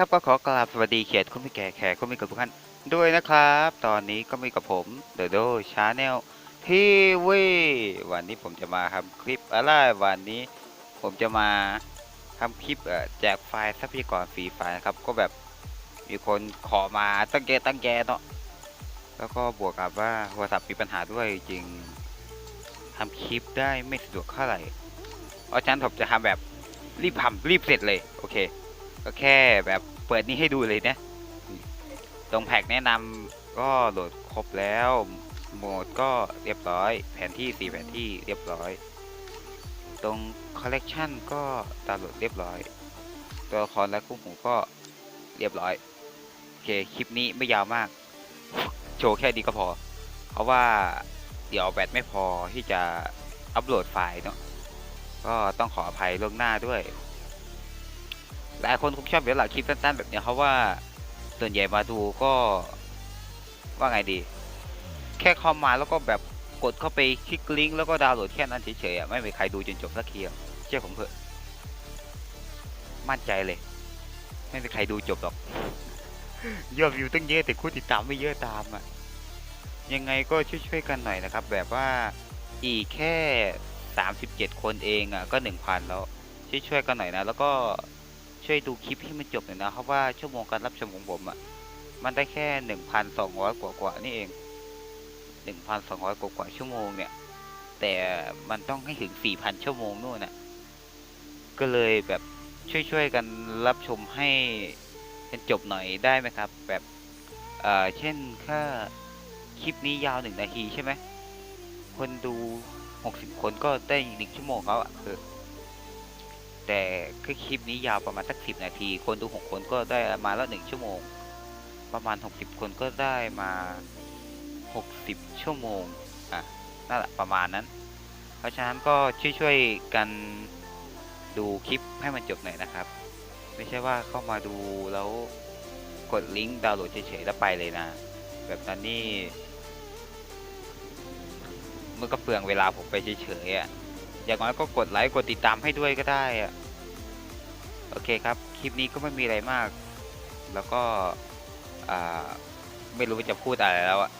ครับก็ขอกราบสวัสดีเขียคุณพี่แก่แขกคุณพี่กับทุกท่านด้วยนะครับ ตอนนี้ก็มีกับผมเดอะโดชาแนลทีวีวันนี้ผมจะมาทำคลิปอะไรวันนี้ ผมจะมาทำคลิปแจกไฟล์ทรัพยากรฟรีไฟล์นะครับ ก็แบบมีคนขอมาตั้งแกตั้งแกเนาะแล้วก็บวกกับว่าโทรศัพท์มีปัญหาด้วยจริงทำคลิปได้ไม่สะดวกเท่าไหร่เพราะฉะนั้นผมจะทำแบบรีบทำรีบเสร็จเลยโอเค ก็แค่แบบเปิดนี้ให้ดูเลยนะตรงแพ็กแนะนำก็โหลดครบแล้ว โหมดก็เรียบร้อย แผนที่สี่แผนที่เรียบร้อย ตรงคอลเลกชันก็ดาวน์โหลดเรียบร้อย ตัวละครและคู่หูก็เรียบร้อย โอเค คลิปนี้ไม่ยาวมาก โชว์แค่นี้ก็พอ เพราะว่าเดี๋ยวแบตไม่พอที่จะอัปโหลดไฟล์เนาะก็ต้องขออภัยล่วงหน้าด้วย หลายคนคงชอบเวลาคลิปสั้นๆแบบเนี้ยเพราะว่าส่วนใหญ่มาดูก็ว่าไงดี แค่คอมมาแล้วก็แบบกดเข้าไปคลิกลิงก์แล้วก็ดาวน์โหลดแค่นั้นเฉยๆอะไม่มีใครดูจนจบสักทีอะเชื่อผมเถอะมั่นใจเลย ไม่มีใครดูจบหรอกยอดวิวตั้งเยอะแต่คู่ติดตามไม่เยอะตามอะยังไงก็ช่วยๆกันหน่อยนะครับ แบบว่าอีกแค่ 37 คนเองอะก็ 1,000 แล้วช่วยๆกันหน่อยนะ แล้วก็ ช่วยดูคลิปให้มันจบหน่อยนะครับว่าชั่วโมงการรับชมของผมอะ่ะมันได้แค่หนึ่งพันสองร้อยกว่ากว่านี่เองหนึ่งพันสองร้อยกว่ากว่าชั่วโมงเนี่ย แต่มันต้องให้ถึงสี่พันชั่วโมงนู่นน่ะก็เลยแบบช่วยๆกันรับชมให้เป็นจบหน่อยได้ไหมครับ แบบเอ่อเช่นถ้าคลิปนี้ยาวหนึ่งนาทีใช่ไหมคนดูหกสิบคนก็ได้หนึ่งชั่วโมงเขาอะคือ แต่คลิปนี้ยาวประมาณสักสิบนาที คนดูหกคนก็ได้มาแล้วหนึ่งชั่วโมง ประมาณหกสิบคนก็ได้มาหกสิบชั่วโมงอะนั่นแหละประมาณนั้น เพราะฉะนั้นก็ช่วยๆกันดูคลิปให้มันจบหน่อยนะครับ ไม่ใช่ว่าเข้ามาดูแล้วกดลิงก์ดาวน์โหลดเฉยๆแล้วไปเลยนะ แบบนั้นนี่มันก็เปลืองเวลาผมไปเฉยๆอะอย่างน้อยก็กดไลค์กดติดตามให้ด้วยก็ได้อะ โอเคครับ คลิปนี้ก็ไม่มีอะไรมาก แล้วก็ไม่รู้ว่าจะพูดอะไรแล้วอะ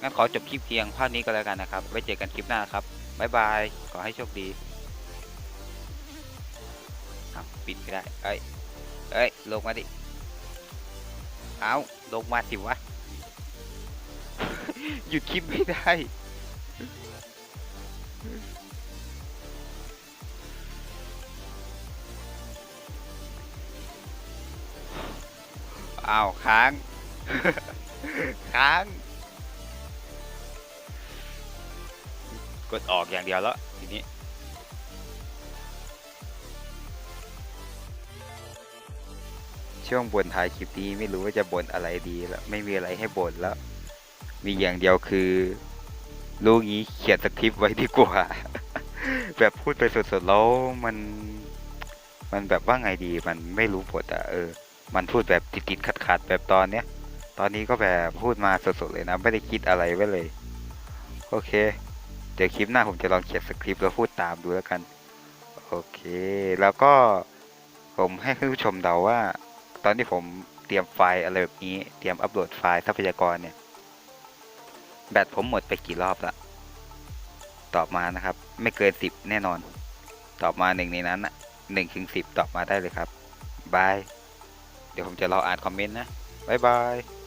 งั้นขอจบคลิปเพียงเท่านี้ก็แล้วกันนะครับ ไว้เจอกันคลิปหน้าครับบ๊ายบาย ขอให้โชคดีปิดไม่ได้ เอ้ย เอ้ย ลงมาดิ เอาลงมาสิวะ หยุดคลิปไม่ได้ อ้าวค้าง ค้าง กดออกอย่างเดียวแล้วทีนี้ ช่วงบนท้ายคลิปนี้ไม่รู้ว่าจะบ่นอะไรดีแล้ว ไม่มีอะไรให้บ่นแล้ว มีอย่างเดียวคือรู้งี้เขียนสคริปต์ไว้ดีกว่า แบบพูดไปสดๆแล้วมัน มันแบบว่าไงดีมันไม่รู้บทอะเออ มันพูดแบบติดๆขัดๆแบบตอนเนี้ย ตอนนี้ก็แบบพูดมาสดๆเลยนะ ไม่ได้คิดอะไรไว้เลย โอเค เดี๋ยวคลิปหน้าผมจะลองเขียนสคริปต์แล้วพูดตามดูแล้วกัน โอเค แล้วก็ผมให้ผู้ชมเดาว่า ตอนที่ผมเตรียมไฟล์อะไรแบบนี้ เตรียมอัปโหลดไฟล์ทรัพยากรเนี่ย แบตผมหมดไปกี่รอบละตอบมานะครับ ไม่เกินสิบแน่นอน ตอบมาหนึ่งในนั้นอะหนึ่งถึงสิบตอบมาได้เลยครับบาย เดี๋ยวผมจะรออ่านคอมเมนต์นะ บ๊ายบาย